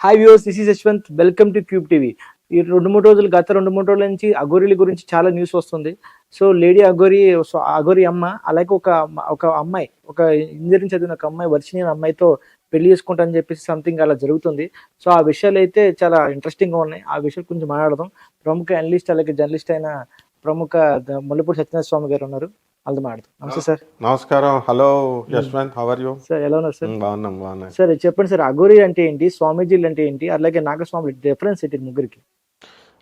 Hi views this is Yashwant welcome to cube TV ఈ రెండు మూడు రోజులు గత రెండు మూడు రోజుల నుంచి అఘోరీల గురించి చాలా న్యూస్ వస్తుంది. So lady Aghori so Aghori అమ్మ అలాగే ఒక ఒక అమ్మాయి ఒక ఇంజనీరింగ్ చదివిన ఒక అమ్మాయి వర్షిని అమ్మాయితో పెళ్ళి చేసుకుంటానని చెప్పేసి సంథింగ్ అలా జరుగుతుంది. సో ఆ విషయాలు అయితే చాలా ఇంట్రెస్టింగ్గా ఉన్నాయి. ఆ విషయాల గురించి మాట్లాడదాం. ప్రముఖ అనలిస్ట్ అలాగే జర్నలిస్ట్ అయిన ప్రముఖ ముల్లపూడి సత్యనారాయణ స్వామి గారు ఉన్నారు. వాళ్ళతో మాట్లాడదాం నమస్తే సార్. నమస్కారం. Hello Yashwant how are you sir ఎలా ఉన్నారు సార్? బాగున్నాం బాగున్నాం. సార్ చెప్పండి సార్ అఘోరి అంటే ఏంటి? స్వామీజీలు అంటే ఏంటి? అలాగే నాగస్వామి డిఫరెన్స్ ఏంటి ముగ్గురికి?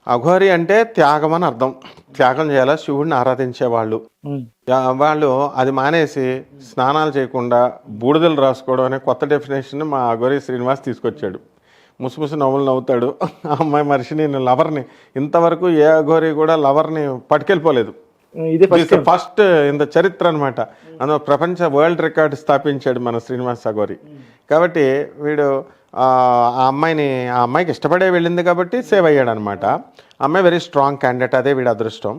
అఘోరి అంటే త్యాగం అని అర్థం. త్యాగం చేయాలా? శివుడిని ఆరాధించే వాళ్ళు ఉమ్, యా- వాళ్ళు అది మానేసి స్నానాలు చేయకుండా బూడిదలు రాసుకోవడం అనే కొత్త డెఫినేషన్ మా అఘోరి శ్రీనివాస్ తీసుకొచ్చాడు. ముసుముసు నవ్వులు నవ్వుతాడు. ఆ అమ్మాయి మనిషిని లవర్ని ఇంతవరకు ఏ అఘోరి కూడా లవర్ని పట్టుకెళ్ళిపోలేదు. ఇదే ఫస్ట్ ఫస్ట్ ఇన్ ద చరిత్ర అనమాట ప్రపంచ వరల్డ్ రికార్డ్ స్థాపించాడు మన శ్రీనివాస్ సగోరి. కాబట్టి వీడు ఆ అమ్మాయిని ఆ అమ్మాయికి ఇష్టపడే వెళ్ళింది కాబట్టి సేవ్ అయ్యాడు అనమాట అమ్మాయి వెరీ స్ట్రాంగ్ క్యాండిడేట్ అదే వీడి అదృష్టం.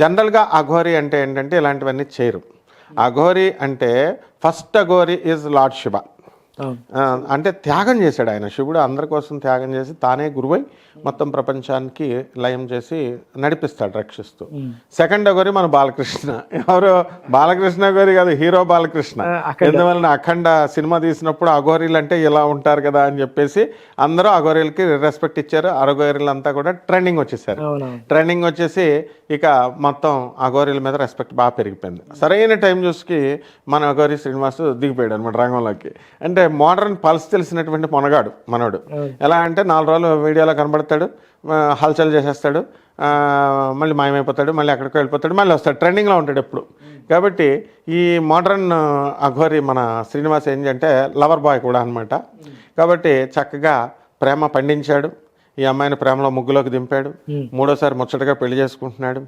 జనరల్గా అఘోరి అంటే ఏంటంటే ఇలాంటివన్నీ చేయరు. అఘోరి అంటే first Aghori is lord Shiva అంటే త్యాగం చేశాడు ఆయన. శివుడు అందరి కోసం త్యాగం చేసి తానే గురువై మొత్తం ప్రపంచానికి లయం చేసి నడిపిస్తాడు రక్షిస్తూ. సెకండ్ అగోరి మన బాలకృష్ణ. ఎవరు? బాలకృష్ణ గోరి కాదు హీరో బాలకృష్ణ. ఎందువలన అఖండ సినిమా తీసినప్పుడు అఘోరీలు అంటే ఇలా ఉంటారు కదా అని చెప్పేసి అందరూ అఘోరీలకి రెస్పెక్ట్ ఇచ్చారు. అఘోరీలు అంతా కూడా ట్రెండింగ్ వచ్చేసారు. ట్రెండింగ్ వచ్చేసి ఇక మొత్తం అఘోరీల మీద రెస్పెక్ట్ బాగా పెరిగిపోయింది. సరైన టైం చూసి మన అఘోరి శ్రీనివాస్ దిగిపోయాడు అనమాట రంగంలోకి. అంటే మోడర్న్ పల్స్ తెలిసినటువంటి మొనగాడు మనోడు. ఎలా అంటే నాలుగు రోజులు వీడియోలో కనబడతాడు హల్చల్ చేసేస్తాడు మళ్ళీ మాయమైపోతాడు మళ్ళీ ఎక్కడికో వెళ్ళిపోతాడు మళ్ళీ వస్తాడు. ట్రెండింగ్లో ఉంటాడు ఎప్పుడు. కాబట్టి ఈ మోడర్న్ అఘోరి మన శ్రీనివాస్ ఏంటి అంటే లవర్ బాయ్ కూడా అనమాట కాబట్టి చక్కగా ప్రేమ పండించాడు. ఈ అమ్మాయిని ప్రేమలో ముగ్గులోకి దింపాడు. మూడోసారి ముచ్చటగా పెళ్ళి చేసుకుంటున్నాడు.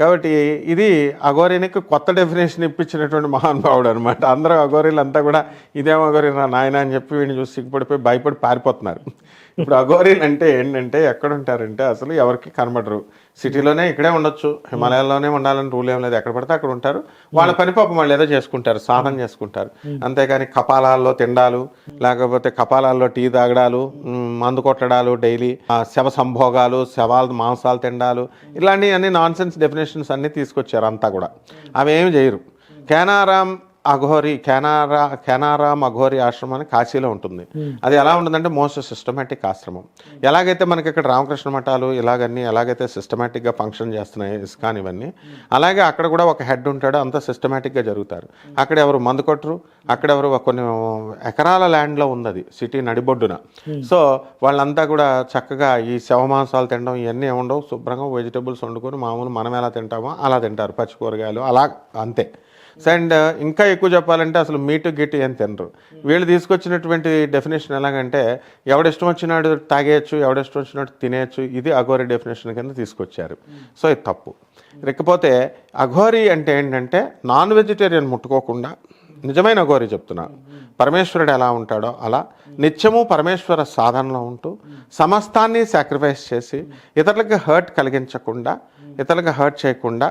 కాబట్టి ఇది అఘోరీనికి కొత్త డెఫినేషన్ ఇప్పించినటువంటి మహానుభావుడు అనమాట అందరూ అఘోరీలు అంతా కూడా ఇదేం అఘోరీ నా నాయన అని చెప్పి వీడిని చూసి సిగ్గుపడిపోయి భయపడి పారిపోతున్నారు. ఇప్పుడు అఘోరీలు అంటే ఏంటంటే ఎక్కడుంటారంటే అసలు ఎవరికి కనబడరు. సిటీలోనే ఇక్కడే ఉండొచ్చు హిమాలయాల్లోనే ఉండాలని రూల్ ఏం లేదు. ఎక్కడ పడితే అక్కడ ఉంటారు. వాళ్ళ పని పాపం వాళ్ళు ఏదో చేసుకుంటారు సాధన చేసుకుంటారు. అంతేగాని కపాలాల్లో తిండాలు లేకపోతే కపాలాల్లో టీ తాగడాలు మందు కొట్టడాలు డైలీ శవ సంభోగాలు శవాలు మాంసాలు తిండాలు ఇలాంటి అన్ని నాన్ సెన్స్ డెఫినేషన్స్ అన్ని తీసుకొచ్చారు అంతా కూడా. అవి ఏమి చేయరు. కేనారాం అఘోరి కెనారా కెనారాం అఘోరి ఆశ్రమం అని కాశీలో ఉంటుంది. అది ఎలా ఉంటుందంటే మోస్ట్ సిస్టమేటిక్ ఆశ్రమం. ఎలాగైతే మనకి ఇక్కడ రామకృష్ణ మఠాలు ఇలాగన్నీ ఎలాగైతే సిస్టమేటిక్గా ఫంక్షన్ చేస్తున్నాయి ఇస్కాన్ ఇవన్నీ అలాగే అక్కడ కూడా ఒక హెడ్ ఉంటాడు అంతా సిస్టమేటిక్గా జరుగుతారు. అక్కడ ఎవరు మందు కొట్టరు అక్కడ ఎవరు కొన్ని ఎకరాల ల్యాండ్లో ఉంది అది సిటీ నడిబొడ్డున. సో వాళ్ళంతా కూడా చక్కగా ఈ శవమాంసాలు తినడం ఇవన్నీ ఏముండవు శుభ్రంగా వెజిటబుల్స్ వండుకొని మామూలు మనం ఎలా తింటామో అలా తింటారు పచ్చి కూరగాయలు అలా అంతే. అండ్ uh, ఇంకా ఎక్కువ చెప్పాలంటే అసలు మీటు గిట్టు ఏం తినరు. వీళ్ళు తీసుకొచ్చినటువంటి డెఫినేషన్ ఎలాగంటే ఎవడిష్టం వచ్చినాడు తాగేయచ్చు ఎవడిష్టం వచ్చినట్టు తినేయచ్చు ఇది అఘోరి డెఫినేషన్ కింద తీసుకొచ్చారు. సో ఇది తప్పు. లేకపోతే అఘోరి అంటే ఏంటంటే నాన్ వెజిటేరియన్ ముట్టుకోకుండా నిజమైన అఘోరి చెప్తున్నా. పరమేశ్వరుడు ఎలా ఉంటాడో అలా నిత్యము పరమేశ్వర సాధనలో ఉంటూ సమస్తాన్ని సాక్రిఫైస్ చేసి ఇతరులకు హర్ట్ కలిగించకుండా ఇతరులకు హర్ట్ చేయకుండా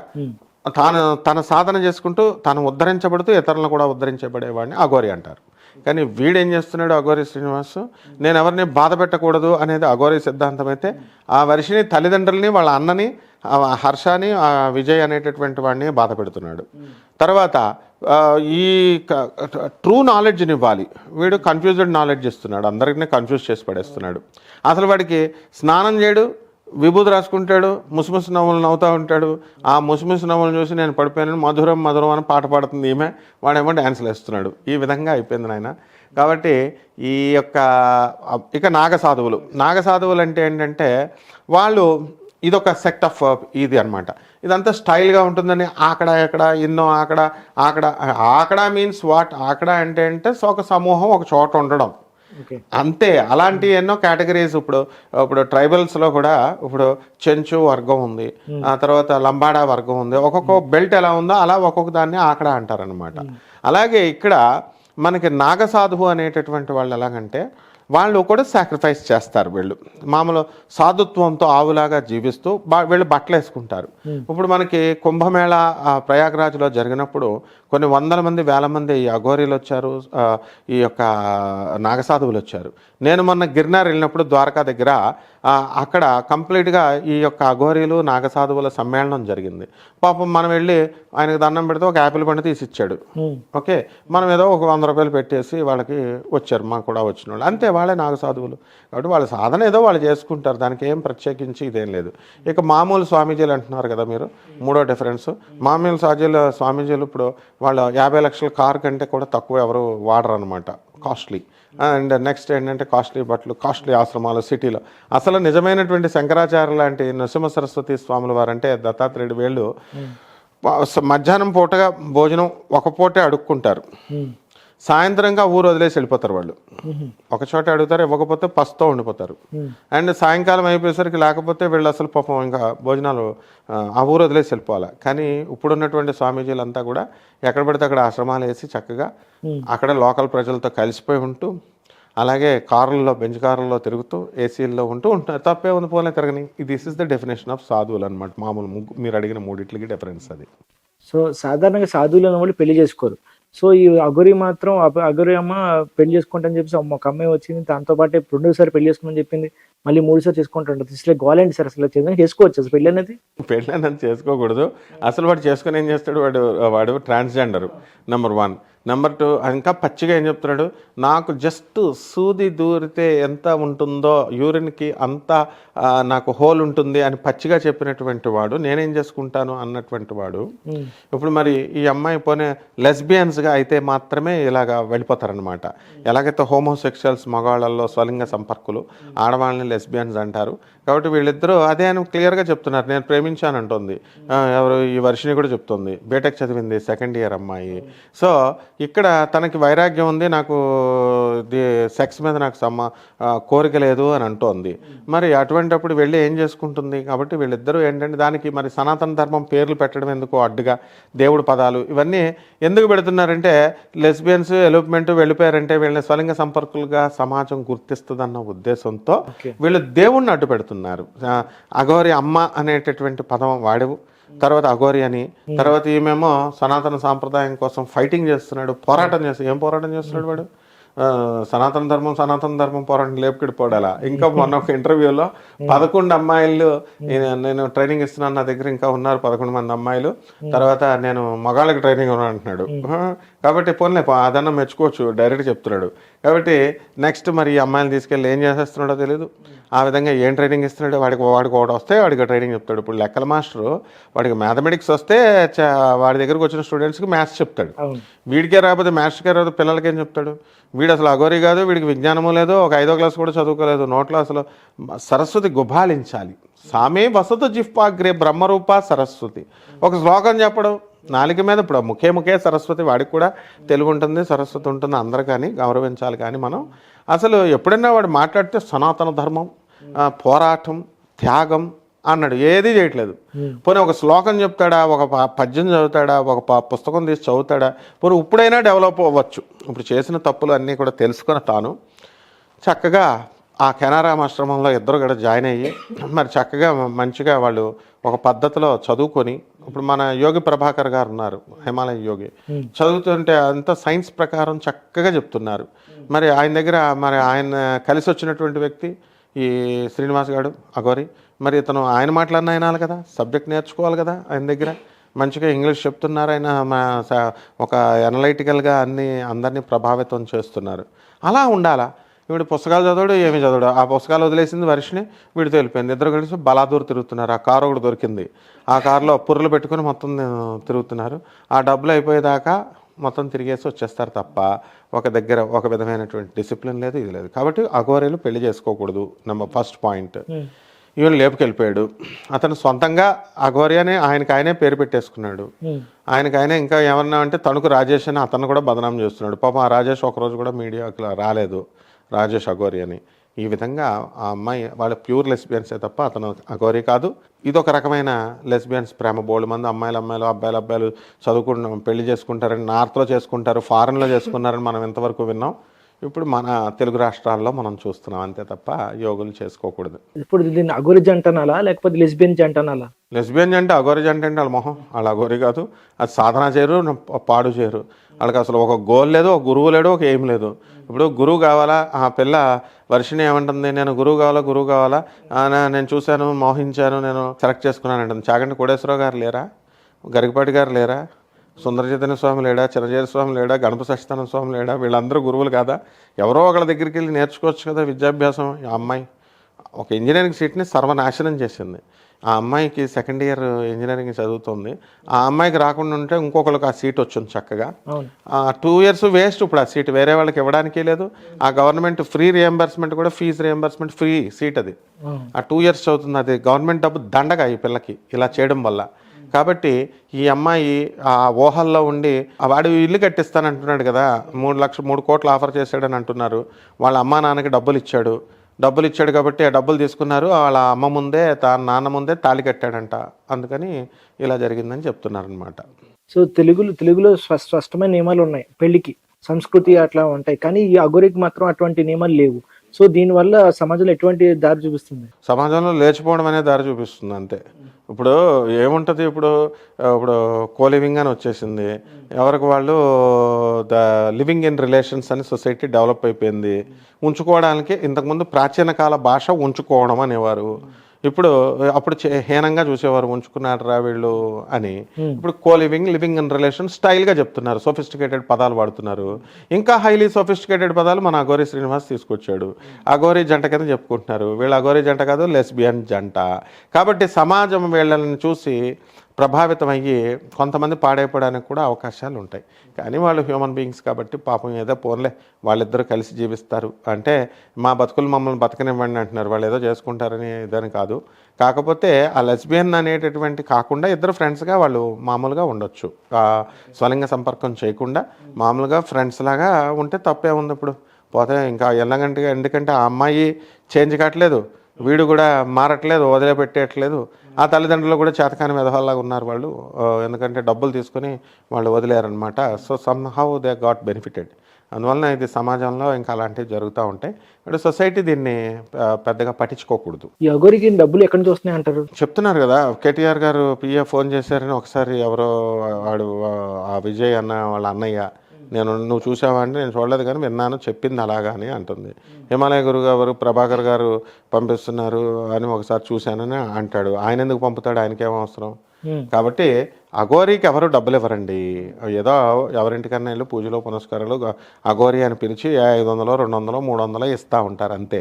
తాను తన సాధన చేసుకుంటూ తాను ఉద్ధరించబడుతూ ఇతరులను కూడా ఉద్ధరించబడేవాడిని అఘోరి అంటారు. కానీ వీడేం చేస్తున్నాడు అఘోరి శ్రీనివాస్? నేను ఎవరిని బాధ పెట్టకూడదు అనేది అఘోరి సిద్ధాంతం అయితే ఆ వర్షిని తల్లిదండ్రులని వాళ్ళ అన్నని హర్షాని హర్షని ఆ విజయ్ అనేటటువంటి వాడిని బాధ పెడుతున్నాడు. తర్వాత ఈ ట్రూ నాలెడ్జ్ని ఇవ్వాలి వీడు కన్ఫ్యూజ్డ్ నాలెడ్జ్ ఇస్తున్నాడు. అందరికీ కన్ఫ్యూజ్ చేసి పడేస్తున్నాడు. అసలు వాడికి స్నానం చేయడు విభూతి రాసుకుంటాడు ముసుముసు నవ్వులు నవ్వుతూ ఉంటాడు. ఆ ముసుముసు నవ్వులు చూసి నేను పడిపోయాను మధురం మధురం అని పాట పాడుతుంది ఈమె. వాడేమో డ్యాన్సులు వేస్తున్నాడు. ఈ విధంగా అయిపోయింది నాయన. కాబట్టి ఈ యొక్క ఇక నాగ సాధువులు. నాగ సాధువులు అంటే ఏంటంటే వాళ్ళు ఇదొక సెక్ట్ ఆఫ్ ఇది అనమాట ఇదంతా స్టైల్గా ఉంటుందని ఆకడ ఎక్కడ ఎన్నో ఆకడ ఆకడ ఆకడ మీన్స్ వాట్? ఆకడ అంటే అంటే ఒక సమూహం ఒక చోట ఉండడం. అంతే అలాంటి ఎన్నో కేటగిరీస్ ఇప్పుడు ఇప్పుడు ట్రైబల్స్లో కూడా ఇప్పుడు చెంచు వర్గం ఉంది ఆ తర్వాత లంబాడా వర్గం ఉంది ఒక్కొక్క బెల్ట్ ఎలా ఉందో అలా ఒక్కొక్క దాన్ని ఆకడ అంటారనమాట అలాగే ఇక్కడ మనకి నాగసాధువు అనేటటువంటి వాళ్ళు ఎలాగంటే వాళ్ళు కూడా సాక్రిఫైస్ చేస్తారు వీళ్ళు. మామూలు సాధుత్వంతో ఆవులాగా జీవిస్తూ బా- వీళ్ళు బట్టలు వేసుకుంటారు. ఇప్పుడు మనకి కుంభమేళ ప్రయాగ్రాజ్లో జరిగినప్పుడు కొన్ని వందల మంది వేల మంది ఈ అఘోరీలు వచ్చారు ఈ యొక్క నాగసాధువులు వచ్చారు. నేను మొన్న గిర్నార్ వెళ్ళినప్పుడు ద్వారకా దగ్గర అక్కడ కంప్లీట్గా ఈ యొక్క అఘోరీలు నాగసాధువుల సమ్మేళనం జరిగింది. పాపం మనం వెళ్ళి ఆయనకు దండం పెడితే ఒక యాపిల్ పండు తీసి ఇచ్చాడు. ఓకే? మనం ఏదో ఒక వంద రూపాయలు పెట్టేసి వాళ్ళకి వచ్చారు మాకు కూడా వచ్చిన వాళ్ళు. అంతే వాళ్ళే నాగసాధువులు. కాబట్టి వాళ్ళ సాధన ఏదో వాళ్ళు చేసుకుంటారు. దానికి ఏం ప్రత్యేకించి ఇదేం లేదు. ఇక మామూలు స్వామీజీలు అంటున్నారు కదా మీరు మూడో డిఫరెన్స్. మామూలు సాజీలు స్వామీజీలు ఇప్పుడు వాళ్ళ యాభై లక్షల కార్ కంటే కూడా తక్కువ ఎవరు వాడరు అనమాట కాస్ట్లీ. అండ్ నెక్స్ట్ ఏంటంటే కాస్ట్లీ బట్టలు కాస్ట్లీ ఆశ్రమాలు సిటీలో. అసలు నిజమైనటువంటి శంకరాచార్య లాంటి నరసింహ సరస్వతి స్వాముల వారు అంటే దత్తాత్రేయుడు వీళ్ళు మధ్యాహ్నం పూటగా భోజనం ఒక పూటే అడుక్కుంటారు. సాయంత్రంగా ఊరు వదిలేసి వెళ్ళిపోతారు వాళ్ళు. ఒక చోట అడుగుతారు ఇవ్వకపోతే పస్తో ఉండిపోతారు. అండ్ సాయంకాలం అయిపోయేసరికి లేకపోతే వీళ్ళు అసలు పాపం ఇంకా భోజనాలు ఆ, ఊరు వదిలేసి వెళ్ళిపోవాలి. కానీ ఇప్పుడున్నటువంటి స్వామీజీలంతా కూడా ఎక్కడ పడితే అక్కడ ఆశ్రమాలు వేసి చక్కగా అక్కడ లోకల్ ప్రజలతో కలిసిపోయి ఉంటూ అలాగే కారుల్లో బెంచ్ కారుల్లో తిరుగుతూ ఏసీల్లో ఉంటూ ఉంటారు తప్పే ఉంది పోలే తిరగని. This is the definition of సాధువులు అనమాట మామూలు ముగ్గు- మీరు అడిగిన మూడిట్లకి డిఫరెన్స్ అది. సో సాధారణంగా సాధువులు అనే వాళ్ళు పెళ్ళి చేసుకోరు. సో ఈ అగురి మాత్రం అగురి అమ్మ పెళ్ళి చేసుకుంటాని చెప్పేసి ఒక అమ్మాయి వచ్చింది. దాంతో పాటే రెండోసారి పెళ్ళి చేసుకోమని చెప్పింది. మళ్ళీ మూడుసారి చేసుకుంటాడు అసలు గోలేండి సార్? అసలు నిజంగా చేసుకోవచ్చు. అసలు పెళ్ళి అనేది? పెళ్ళి అనేది చేసుకోకూడదు. అసలు వాడు చేసుకుని ఏం చేస్తాడు? వాడు వాడు transgender number one number two ఇంకా పచ్చిగా ఏం చెప్తున్నాడు? నాకు జస్ట్ సూది దూరితే ఎంత ఉంటుందో యూరిన్కి అంత నాకు హోల్ ఉంటుంది అని పచ్చిగా చెప్పినటువంటి వాడు నేనేం చేసుకుంటాను అన్నటువంటి వాడు. ఇప్పుడు మరి ఈ అమ్మాయి పోనే లెస్బియన్స్గా అయితే మాత్రమే ఇలాగా వెళ్ళిపోతారనమాట ఎలాగైతే హోమోసెక్షువల్స్ మగవాళ్ళల్లో స్వలింగ సంపర్కులు ఆడవాళ్ళని లెస్బియన్స్ అంటారు. కాబట్టి వీళ్ళిద్దరూ అదే అని క్లియర్గా చెప్తున్నారు. నేను ప్రేమించానంటుంది ఆ, ఎవరు ఈ వర్షిని కూడా చెప్తుంది. బీటెక్ చదివింది సెకండ్ ఇయర్ అమ్మాయి. సో ఇక్కడ తనకి వైరాగ్యం ఉంది నాకు సెక్స్ మీద నాకు సమ్మ కోరిక లేదు అని అంటోంది. మరి అటువంటప్పుడు వెళ్ళి ఏం చేసుకుంటుంది? కాబట్టి వీళ్ళిద్దరూ ఏంటంటే దానికి మరి సనాతన ధర్మం పేర్లు పెట్టడం ఎందుకు అడ్డుగా? దేవుడు పదాలు ఇవన్నీ ఎందుకు పెడుతున్నారంటే లెస్బియన్స్ ఎలోప్మెంట్ వెళ్ళిపోయారంటే వీళ్ళని స్వలింగ సంపర్కులుగా సమాజం గుర్తిస్తుందన్న ఉద్దేశంతో వీళ్ళు దేవుణ్ణి అడ్డు పెడుతున్నారు అఘోరి అమ్మ అనేటటువంటి పదం వాడేవు. తర్వాత అఘోరి అని. తర్వాత ఈమెమో సనాతన సాంప్రదాయం కోసం ఫైటింగ్ చేస్తున్నాడు పోరాటం చేస్తాడు ఏం పోరాటం చేస్తున్నాడు వాడు? సనాతన ధర్మం సనాతన ధర్మం పోరాటం లేపుకిడి పోడాలా? ఇంకా మొన్న ఒక ఇంటర్వ్యూలో పదకొండు అమ్మాయిలు నేను- ట్రైనింగ్ ఇస్తున్నాను నా దగ్గర ఇంకా ఉన్నారు పదకొండు మంది అమ్మాయిలు. తర్వాత నేను మగాళ్ళకి ట్రైనింగ్ ఉన్నాను అంటున్నాడు. కాబట్టి పోన్లే అదన్నా మెచ్చుకోవచ్చు డైరెక్ట్ చెప్తున్నాడు. కాబట్టి నెక్స్ట్ మరి ఈ అమ్మాయిని తీసుకెళ్ళి ఏం చేసేస్తున్నాడో తెలియదు ఆ విధంగా ఏం ట్రైనింగ్ ఇస్తున్నాడు? వాడికి వాడికి ఒకటి వస్తే వాడికి ట్రైనింగ్ చెప్తాడు. ఇప్పుడు లెక్కల మాస్టరు వాడికి మ్యాథమెటిక్స్ వస్తే చ- వాడి దగ్గరకు వచ్చిన స్టూడెంట్స్కి మ్యాథ్స్ చెప్తాడు. వీడికే రాకపోతే మాస్టర్కే రాదు పిల్లలకి ఏం చెప్తాడు? వీడు అసలు అఘోరి కాదు వీడికి విజ్ఞానము లేదు ఒక ఐదో క్లాస్ కూడా చదువుకోలేదు. నోట్లో అసలు సరస్వతి గుబాలించాలి సామే వసతు జిహ్వాగ్రే బ్రహ్మరూప సరస్వతి. ఒక శ్లోకం చెప్పడం. నాలుక మీద ఇప్పుడు ముఖే ముఖే సరస్వతి వాడికి కూడా తెలుగు ఉంటుంది సరస్వతి ఉంటుంది అందరు కానీ గౌరవించాలి కానీ మనం అసలు ఎప్పుడైనా వాడు మాట్లాడితే సనాతన ధర్మం పోరాటం త్యాగం అన్నాడు. ఏది చేయట్లేదు. పోనీ ఒక శ్లోకం చెప్తాడా ఒక పద్యం చదువుతాడా ఒక పుస్తకం తీసి చదువుతాడా? పోనీ ఇప్పుడైనా డెవలప్ అవ్వచ్చు. ఇప్పుడు చేసిన తప్పులు అన్నీ కూడా తెలుసుకుని తాను చక్కగా ఆ కెనారామ ఆశ్రమంలో ఇద్దరు కూడా జాయిన్ అయ్యి మరి చక్కగా మంచిగా వాళ్ళు ఒక పద్ధతిలో చదువుకొని ఇప్పుడు మన యోగి ప్రభాకర్ గారు ఉన్నారు హిమాలయ యోగి. చదువుతుంటే అంత సైన్స్ ప్రకారం చక్కగా చెప్తున్నారు. మరి ఆయన దగ్గర మరి ఆయన కలిసి వచ్చినటువంటి వ్యక్తి ఈ శ్రీనివాస్ గారు అగోరి మరి ఇతను ఆయన మాట్లాడిన ఆయన కదా సబ్జెక్ట్ నేర్చుకోవాలి కదా ఆయన దగ్గర. మంచిగా ఇంగ్లీష్ చెప్తున్నారు ఆయన ఒక అనలైటికల్గా అన్ని అందరినీ ప్రభావితం చేస్తున్నారు. అలా ఉండాలా? వీడు పుస్తకాలు చదవడు ఏమి చదవడు. ఆ పుస్తకాలు వదిలేసింది వర్షిని వీడితో వెళ్ళిపోయింది. ఇద్దరు కలిసి బలాదూర్ తిరుగుతున్నారు. ఆ కారు ఒకటి దొరికింది. ఆ కారులో పుర్రలు పెట్టుకుని మొత్తం తిరుగుతున్నారు. ఆ డబ్బులు అయిపోయేదాకా మొత్తం తిరిగేసి వచ్చేస్తారు తప్ప ఒక దగ్గర ఒక విధమైనటువంటి డిసిప్లిన్ లేదు ఇది లేదు. కాబట్టి అఘోరీలు పెళ్ళి చేసుకోకూడదు. నెంబర్ ఫస్ట్ పాయింట్ ఈవెన్ లేపుకెళ్ళిపోయాడు. అతను సొంతంగా అఘోరి అని ఆయనకి ఆయనే పేరు పెట్టేసుకున్నాడు. ఆయనకి ఆయనే ఇంకా ఏమన్నా అంటే తణుకు రాజేష్ అని అతను కూడా బదనాం చేస్తున్నాడు. పాపం ఆ రాజేష్ ఒకరోజు కూడా మీడియాకి రాలేదు. రాజేష్ అఘోరి అని. ఈ విధంగా ఆ అమ్మాయి వాళ్ళ ప్యూర్ లెస్బియన్సే తప్ప అతను అఘోరి కాదు. ఇది ఒక రకమైన లెస్బియన్స్ ప్రేమ. బోల్డ్ మంది అమ్మాయిలు అమ్మాయిలు అబ్బాయిలు అబ్బాయిలు చదువుకుంటున్నాం పెళ్ళి చేసుకుంటారని నార్త్లో చేసుకుంటారు ఫారెన్లో చేసుకున్నారని మనం ఎంతవరకు విన్నాం. ఇప్పుడు మన తెలుగు రాష్ట్రాల్లో మనం చూస్తున్నాం. అంతే తప్ప యోగులు చేసుకోకూడదు. ఇప్పుడు దీన్ని అఘోరి జంట అనాలా? లేకపోతే లెస్బియన్ జంట అనాలా? లెస్బియన్ అంటే అఘోరి అంటే అంటే వాళ్ళ మొహం. వాళ్ళ అఘోరి కాదు. అది సాధన చేయరు పాడు చేయరు. వాళ్ళకి అసలు ఒక గోల్ లేదు ఒక గురువు లేడు ఒక ఏం లేదు. ఇప్పుడు గురువు కావాలా? ఆ పిల్ల వర్షిని ఏమంటుంది? నేను గురువు కావాలా? గురువు కావాలా? నేను చూశాను మోహించాను నేను సెలెక్ట్ చేసుకున్నాను అంటుంది. చాగంటి కోడేశ్వరరావు గారు లేరా? గరికపాటి గారు లేరా? సుందరచైతన్య స్వామి లేడా? చిరంజీవి స్వామి లేడా? గణప సత్యనారాయణ స్వామి లేడా? వీళ్ళందరూ గురువులు కాదా? ఎవరో ఒకళ్ళ దగ్గరికి వెళ్ళి నేర్చుకోవచ్చు కదా విద్యాభ్యాసం ఆ అమ్మాయి. ఒక ఇంజనీరింగ్ సీట్ని సర్వనాశనం చేసింది. ఆ అమ్మాయికి సెకండ్ ఇయర్ ఇంజనీరింగ్ చదువుతుంది. ఆ అమ్మాయికి రాకుండా ఉంటే ఇంకొకరికి ఆ సీట్ వచ్చింది చక్కగా. టూ ఇయర్స్ వేస్ట్ ఇప్పుడు ఆ సీట్ వేరే వాళ్ళకి ఇవ్వడానికి లేదు. ఆ గవర్నమెంట్ ఫ్రీ రియంబర్స్మెంట్ కూడా ఫీజు రియంబర్స్మెంట్ ఫ్రీ సీట్ అది. ఆ టూ ఇయర్స్ చదువుతుంది. అది గవర్నమెంట్ డబ్బు దండగా ఈ పిల్లకి ఇలా చేయడం వల్ల. కాబట్టి ఈ అమ్మాయి ఆ ఊహల్లో ఉండి ఆ వాడు ఇల్లు కట్టిస్తానంటున్నాడు కదా మూడు లక్షలు మూడు కోట్లు ఆఫర్ చేశాడని అంటున్నారు. వాళ్ళ అమ్మా నాన్నకి డబ్బులు ఇచ్చాడు. డబ్బులు ఇచ్చాడు కాబట్టి ఆ డబ్బులు తీసుకున్నారు. వాళ్ళ అమ్మ ముందే తా నాన్న ముందే తాళి కట్టాడంట. అందుకని ఇలా జరిగిందని చెప్తున్నారు అనమాట సో తెలుగులో తెలుగులో స్పష్టమైన నియమాలు ఉన్నాయి. పెళ్ళికి సంస్కృతి అట్లా ఉంటాయి. కానీ ఈ అగోరికి మాత్రం అటువంటి నియమాలు లేవు. సో దీనివల్ల సమాజంలో ఎటువంటి దారి చూపిస్తుంది? సమాజంలో లేచిపోవడం అనే దారి చూపిస్తుంది అంతే. ఇప్పుడు ఏముంటుంది ఇప్పుడు? ఇప్పుడు కో లివింగ్ అని వచ్చేసింది. ఎవరికి వాళ్ళు ద లివింగ్ ఇన్ రిలేషన్స్ అని సొసైటీ డెవలప్ అయిపోయింది. ఉంచుకోవడానికి ఇంతకుముందు ప్రాచీన కాల భాష ఉంచుకోవడం అనేవారు. ఇప్పుడు అప్పుడు హీనంగా చూసేవారు ఉంచుకున్నారా వీళ్ళు అని. ఇప్పుడు co living living in relation స్టైల్గా చెప్తున్నారు. సోఫిస్టికేటెడ్ పదాలు వాడుతున్నారు. ఇంకా హైలీ సోఫిస్టికేటెడ్ పదాలు మన అగోరి శ్రీనివాస్ తీసుకొచ్చాడు. అగోరి జంట కింద చెప్పుకుంటున్నారు. వీళ్ళు అగోరి జంట కాదు లెస్బియన్ జంట. కాబట్టి సమాజం వీళ్ళని చూసి ప్రభావితం అయ్యి కొంతమంది పాడైపోవడానికి కూడా అవకాశాలు ఉంటాయి. కానీ వాళ్ళు హ్యూమన్ బీయింగ్స్ కాబట్టి పాపం ఏదో పోన్లే వాళ్ళిద్దరూ కలిసి జీవిస్తారు. అంటే మా బతుకులు మమ్మల్ని బతకనివ్వండి అంటున్నారు. వాళ్ళు ఏదో చేసుకుంటారని ఇదని కాదు. కాకపోతే ఆ లెస్బియన్ అనేటటువంటి కాకుండా ఇద్దరు ఫ్రెండ్స్గా వాళ్ళు మామూలుగా ఉండొచ్చు. స్వలింగ సంపర్కం చేయకుండా మామూలుగా ఫ్రెండ్స్ లాగా ఉంటే తప్పే ఉంది ఇప్పుడు. పోతే ఇంకా ఎల్లగంటే ఎందుకంటే ఆ అమ్మాయి చేంజ్ కావట్లేదు. వీడు కూడా మారట్లేదు వదిలిపెట్టేయట్లేదు. ఆ తల్లిదండ్రులు కూడా చేతకాని మెదవాళ్ళగా ఉన్నారు వాళ్ళు. ఎందుకంటే డబ్బులు తీసుకుని వాళ్ళు వదిలేరనమాట so somehow they got benefited అందువలన ఇది సమాజంలో ఇంకా అలాంటివి జరుగుతూ ఉంటాయి. ఇప్పుడు సొసైటీ దీన్ని పెద్దగా పట్టించుకోకూడదు. ఈ అగోరికి డబ్బులు ఎక్కడి నుంచి వస్తున్నాయి అంటారు? చెప్తున్నారు కదా కేటీఆర్ గారు పిఏ ఫోన్ చేశారని ఒకసారి ఎవరో వాడు ఆ విజయ్ అన్న వాళ్ళ అన్నయ్య నేను నువ్వు చూసావా అంటే నేను చూడలేదు కానీ విన్నాను చెప్పింది అలాగా అని అంటుంది. హిమాలయ గురు గారు ప్రభాకర్ గారు పంపిస్తున్నారు అని ఒకసారి చూశానని అంటాడు. ఆయన ఎందుకు పంపుతాడు? ఆయనకేం అవసరం? Hmm. కాబట్టి అఘోరీకి ఎవరు డబ్బులు ఇవ్వరండి ఏదో ఎవరింటికన్నా వెళ్ళి పూజలు పునస్కారాలు అఘోరి అని పిలిచి ఐదు వందలు రెండు వందలు మూడు వందలు ఇస్తూ ఉంటారు అంతే.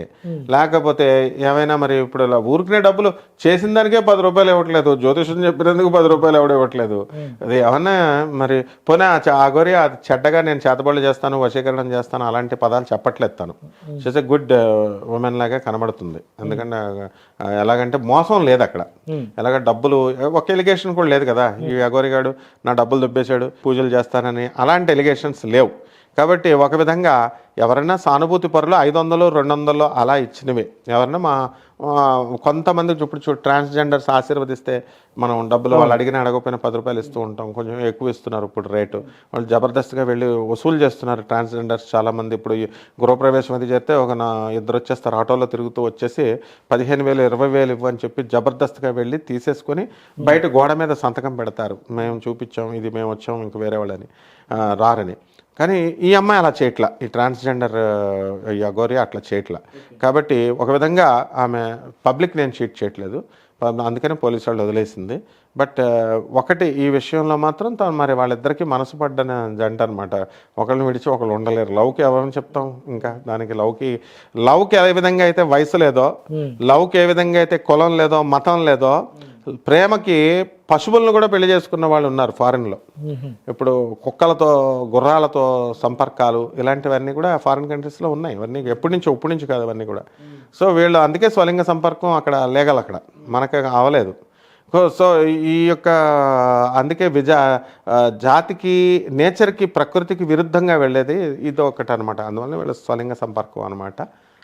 లేకపోతే ఏమైనా మరి ఇప్పుడు ఇలా ఊరికినే డబ్బులు చేసిన దానికే పది రూపాయలు ఇవ్వట్లేదు. జ్యోతిషం చెప్పినందుకు పది రూపాయలు ఎవడు ఇవ్వట్లేదు. అది ఏమన్నా మరి పోనీ అఘోరి చెడ్డగా నేను చేతబడులు చేస్తాను వశీకరణం చేస్తాను అలాంటి పదాలు చెప్పట్లేదు తను. షీస్ ఎ గుడ్ ఉమెన్ లాగా కనబడుతుంది. ఎందుకంటే ఎలాగంటే మోసం లేదు అక్కడ. ఎలాగ డబ్బులు ఒక ఎలిగేషన్ కూడా లేదు కదా. అగోరిగాడు నా డబ్బులు దొబ్బేశాడు పూజలు చేస్తానని అలాంటి ఎలిగేషన్స్ లేవు. కాబట్టి ఒక విధంగా ఎవరైనా సానుభూతి పరులు ఐదు వందలు రెండు వందలు అలా ఇచ్చినవి. ఎవరైనా మా కొంతమంది ఇప్పుడు చూ ట్రాన్స్జెండర్స్ ఆశీర్వదిస్తే మనం డబ్బులు వాళ్ళు అడిగిన అడగకపోయినా పది రూపాయలు ఇస్తూ ఉంటాం. కొంచెం ఎక్కువ ఇస్తున్నారు ఇప్పుడు రేటు. వాళ్ళు జబర్దస్త్గా వెళ్ళి వసూలు చేస్తున్నారు ట్రాన్స్జెండర్స్ చాలామంది. ఇప్పుడు గృహప్రవేశం అది చేస్తే ఒక నా ఇద్దరు వచ్చేస్తారు ఆటోలో తిరుగుతూ వచ్చేసి పదిహేను వేలు ఇరవై వేలు ఇవ్వని చెప్పి జబర్దస్త్గా వెళ్ళి తీసేసుకొని బయట గోడ మీద సంతకం పెడతారు. మేము చూపించాం ఇది మేము వచ్చాం ఇంక వేరే వాళ్ళని రారని. కానీ ఈ అమ్మాయి అలా చేయట్లా. ఈ ట్రాన్స్జెండర్ ఈ అగోరి అట్లా చేయట్లా. కాబట్టి ఒక విధంగా ఆమె పబ్లిక్ నేను చీట్ చేయట్లేదు. అందుకని పోలీసు వాళ్ళు వదిలేసింది. బట్ ఒకటి ఈ విషయంలో మాత్రం తను మరి వాళ్ళిద్దరికి మనసు పడ్డన జంట అనమాట ఒకళ్ళని విడిచి ఒకళ్ళు ఉండలేరు. లవ్కి ఎవరని చెప్తాం ఇంకా దానికి లవ్కి లవ్కి ఏ విధంగా అయితే వయసు లేదో లవ్కి ఏ విధంగా అయితే కులం లేదో మతం లేదో ప్రేమకి పశువులను కూడా పెళ్ళి చేసుకున్న వాళ్ళు ఉన్నారు ఫారిన్లో. ఇప్పుడు కుక్కలతో గుర్రాలతో సంపర్కాలు ఇలాంటివన్నీ కూడా ఫారిన్ కంట్రీస్లో ఉన్నాయి. ఇవన్నీ ఎప్పటి నుంచి ఎప్పటి నుంచి కాదు అవన్నీ కూడా. సో వీళ్ళు అందుకే స్వలింగ సంపర్కం అక్కడ లేగల అక్కడ. మనకు అవలేదు. సో- ఈ యొక్క అందుకే విజ జాతికి నేచర్కి ప్రకృతికి విరుద్ధంగా వెళ్ళేది ఇది ఒకటి అనమాట అందువల్ల వీళ్ళ స్వలింగ సంపర్కం అనమాట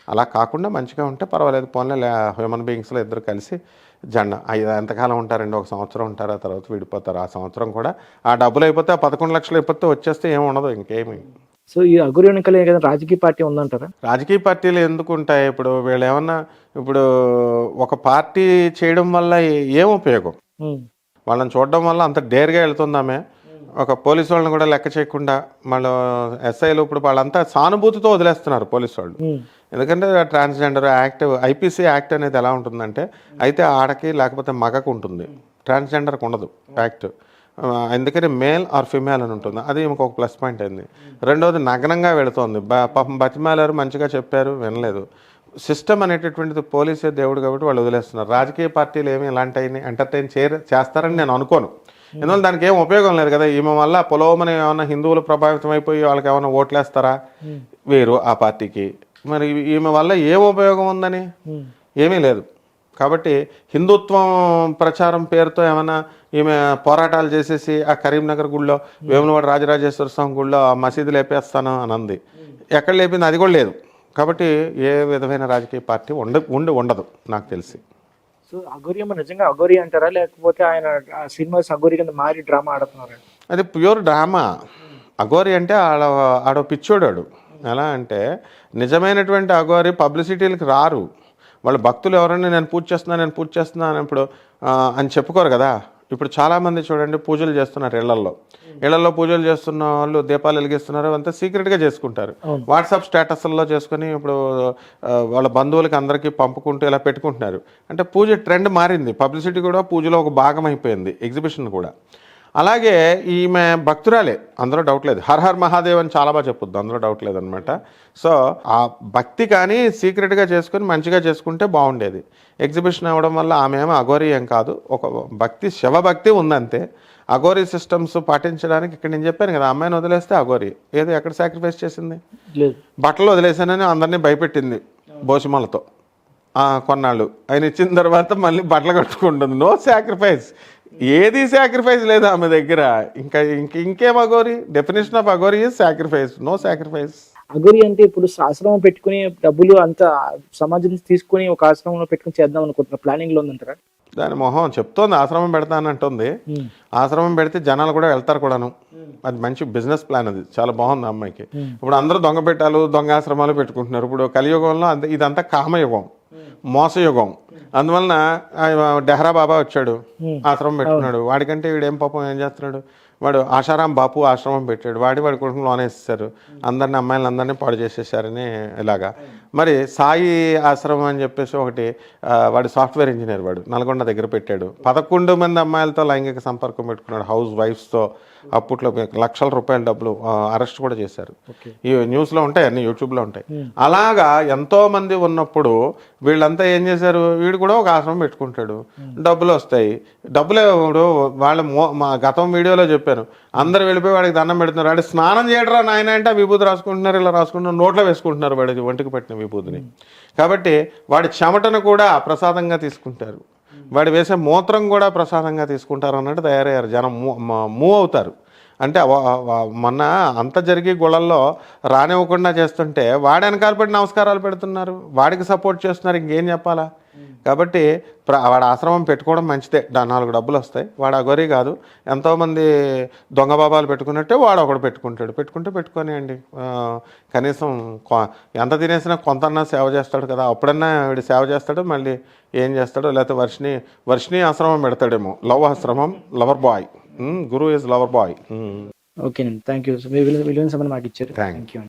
అలా కాకుండా మంచిగా ఉంటే పర్వాలేదు. పోన్లే హ్యూమన్ బీయింగ్స్లో ఇద్దరు కలిసి జెండా. ఐదు ఎంతకాలం ఉంటారండి? ఒక సంవత్సరం ఉంటారు ఆ తర్వాత విడిపోతారు. ఆ సంవత్సరం కూడా ఆ డబ్బులు అయిపోతే ఆ పదకొండు లక్షలు అయిపోతే వచ్చేస్తే ఏమి ఉండదు ఇంకేమి. సో ఈ అఘోరి వెనకాల ఏదైనా రాజకీయ పార్టీ ఉందంటారా? రాజకీయ పార్టీలు ఎందుకు ఉంటాయి ఇప్పుడు? వీళ్ళు ఏమన్నా ఇప్పుడు ఒక పార్టీ చేయడం వల్ల ఏ- ఉపయోగం? వాళ్ళని చూడడం వల్ల అంత డేర్గా వెళ్తుందామే. ఒక పోలీసు వాళ్ళని కూడా లెక్క చేయకుండా వాళ్ళు ఎస్ఐలు ఇప్పుడు వాళ్ళంతా సానుభూతితో వదిలేస్తున్నారు పోలీసు వాళ్ళు. ఎందుకంటే ట్రాన్స్జెండర్ యాక్ట్ ఐపీసీ యాక్ట్ అనేది ఎలా ఉంటుందంటే అయితే ఆడకి లేకపోతే మగకు ఉంటుంది. ట్రాన్స్జెండర్కి ఉండదు యాక్ట్ ఆ, అందుకని మేల్ ఆర్ ఫిమేల్ అని ఉంటుంది. అది ఇంకొక ప్లస్ పాయింట్ అయింది. రెండోది నగ్నంగా వెళుతోంది. బ- పాపం బతిమాలారు మంచిగా చెప్పారు వినలేదు. సిస్టమ్ అనేటటువంటిది పోలీసే దేవుడు కాబట్టి వాళ్ళు వదిలేస్తున్నారు. రాజకీయ పార్టీలు ఏమి ఇలాంటి ఎంటర్టైన్ చేస్తారని నేను అనుకోను. ఎందువల్ల దానికి ఏం ఉపయోగం లేదు కదా? ఈమె వల్ల పొలవమని ఏమైనా హిందువులు ప్రభావితం అయిపోయి వాళ్ళకి ఏమైనా ఓట్లేస్తారా? వేరు ఆ పార్టీకి. మరి ఈమె వల్ల ఏం ఉపయోగం ఉందని. ఏమీ లేదు. కాబట్టి హిందుత్వం ప్రచారం పేరుతో ఏమైనా ఈమె పోరాటాలు చేసేసి ఆ కరీంనగర్ గుళ్ళో వేములవాడ రాజరాజేశ్వర స్వామి గుళ్ళో ఆ మసీదు లేపేస్తాను అని అంది. ఎక్కడ లేపింది? అది కూడా లేదు. కాబట్టి ఏ విధమైన రాజకీయ పార్టీ ఉండ ఉండి ఉండదు నాకు తెలిసి. సో అఘోరి నిజంగా అఘోరి అంటారా? లేకపోతే ఆయన సినిమా అఘోరి కింద మారి డ్రామా ఆడుతున్నారా? అది ప్యూర్ డ్రామా. అఘోరి అంటే ఆడ ఆడ పిచ్చోడాడు. ఎలా అంటే నిజమైనటువంటి అఘోరి పబ్లిసిటీలకు రారు. వాళ్ళ భక్తులు ఎవరైనా నేను పూజ చేస్తున్నాను నేను పూజ చేస్తున్నాను ఇప్పుడు అని చెప్పుకోరు కదా. ఇప్పుడు చాలామంది చూడండి పూజలు చేస్తున్నారు ఇళ్ళల్లో. ఇళ్ళలో పూజలు చేస్తున్న వాళ్ళు దీపాలు వెలిగిస్తున్నారు అంతా సీక్రెట్గా చేసుకుంటారు. వాట్సాప్ స్టేటస్లలో చేసుకొని ఇప్పుడు వాళ్ళ బంధువులకి అందరికీ పంపుకుంటూ ఇలా పెట్టుకుంటున్నారు. అంటే పూజ ట్రెండ్ మారింది. పబ్లిసిటీ కూడా పూజలో ఒక భాగం అయిపోయింది ఎగ్జిబిషన్ కూడా. అలాగే ఈమె భక్తురాలే అందులో డౌట్ లేదు. హర్ హర్ మహాదేవ్ అని చాలా బాగా చెప్పొద్దు అందులో డౌట్ లేదనమాట సో ఆ భక్తి కానీ సీక్రెట్గా చేసుకొని మంచిగా చేసుకుంటే బాగుండేది. ఎగ్జిబిషన్ అవ్వడం వల్ల ఆమె ఏమో అఘోరి ఏం కాదు ఒక భక్తి శివభక్తి ఉందంతే. అఘోరి సిస్టమ్స్ పాటించడానికి ఇక్కడ నేను చెప్పాను కదా అమ్మాయిని వదిలేస్తే అఘోరి. ఏదో ఎక్కడ సాక్రిఫైస్ చేసింది? లేదు. బట్టలు వదిలేసానని అందరినీ భయపెట్టింది భోసిమలతో ఆ, కొన్నాళ్ళు. ఆయన ఇచ్చిన తర్వాత మళ్ళీ బట్టలు కట్టుకుంటుంది. నో సాక్రిఫైస్ ఏది సాక్రిఫైస్ లేదు ఆమె దగ్గర. ఇంకా ఇంక ఇంకేం Aghori definition of Aghori is sacrifice no sacrifice Aghori అంటే ఇప్పుడు ఆశ్రమం పెట్టుకుని డబ్బులు అంత సమాజం తీసుకుని ఒక ఆశ్రమంలో పెట్టుకుని చేద్దాం అనుకుంటున్నారు ప్లానింగ్లో ఉందంటారా? దాని మొహం చెప్తోంది ఆశ్రమం పెడతానంటుంది ఆశ్రమం పెడితే జనాలు కూడా వెళ్తారు కూడాను. అది మంచి బిజినెస్ ప్లాన్ అది. చాలా బాగుంది అమ్మాయికి. ఇప్పుడు అందరూ దొంగ పెట్టాలు దొంగ ఆశ్రమాలు పెట్టుకుంటున్నారు. ఇప్పుడు కలియుగంలో అంత ఇదంతా కామయుగం. మోసయుగం. అందువలన డెహ్రా బాబా వచ్చాడు. ఆశ్రమం పెట్టుకున్నాడు. వాడికంటే వీడేం పాపం ఏం చేస్తున్నాడు? వాడు ఆశారాం బాపు ఆశ్రమం పెట్టాడు. వాడి వాడి కొడుకుని లోనేసేసారు అందరిని అమ్మాయిలను అందరినీ పాడు చేసేసారని ఇలాగా. మరి సాయి ఆశ్రమం అని చెప్పేసి ఒకటి వాడు సాఫ్ట్వేర్ ఇంజనీర్ వాడు. నల్గొండ దగ్గర పెట్టాడు. పదకొండు మంది అమ్మాయిలతో లైంగిక సంపర్కం పెట్టుకున్నాడు. హౌస్ వైఫ్స్తో అప్పట్లో లక్షల రూపాయల డబ్బులు అరెస్ట్ కూడా చేశారు. ఈ న్యూస్లో ఉంటాయి అన్ని యూట్యూబ్లో ఉంటాయి. అలాగా ఎంతో మంది ఉన్నప్పుడు వీళ్ళంతా ఏం చేశారు? వీడు కూడా ఒక ఆశ్రమం పెట్టుకుంటాడు. డబ్బులు వస్తాయి. డబ్బులు వాళ్ళ మో- మా గతం వీడియోలో చెప్పాను అందరు వెళ్ళిపోయి వాడికి దండం పెడుతున్నారు. వాడి స్నానం చేయడరా నాయన అంటే విభూతి రాసుకుంటున్నారు ఇలా రాసుకుంటున్నారు నోట్లో వేసుకుంటున్నారు వాడికి ఒంటికి పెట్టిన విభూతిని. కాబట్టి వాడి చెమటను కూడా ప్రసాదంగా తీసుకుంటారు. వాడు వేసే మూత్రం కూడా ప్రసాదంగా తీసుకుంటారు అన్నట్టు తయారయ్యారు. జనం మూవ్ అవుతారు. అంటే మొన్న అంత జరిగే గుళల్లో రానివ్వకుండా చేస్తుంటే వాడు వెనకాల పడి నమస్కారాలు పెడుతున్నారు. వాడికి సపోర్ట్ చేస్తున్నారు. ఇంకేం చెప్పాలా? కాబట్టి ప్ర- వాడు ఆశ్రమం పెట్టుకోవడం మంచిదే. దా- నాలుగు డబ్బులు వస్తాయి. వాడు అగోరి కాదు. ఎంతోమంది దొంగ బాబాలు పెట్టుకున్నట్టే వాడు ఒకడు పెట్టుకుంటాడు. పెట్టుకుంటే పెట్టుకోనియండి. కనీసం ఎంత తినేసినా కొంతన్నా సేవ చేస్తాడు కదా. అప్పుడన్నా వీడు సేవ చేస్తాడు మళ్ళీ ఏం చేస్తాడో లేకపోతే వర్షిని వర్షిని ఆశ్రమం పెడతాడేమో. లవ్ ఆశ్రమం lover boy. Guru is lover boy. ఓకేనండి. థ్యాంక్ యూ మీ విలువైన సమయం మాకు ఇచ్చారు. Thank you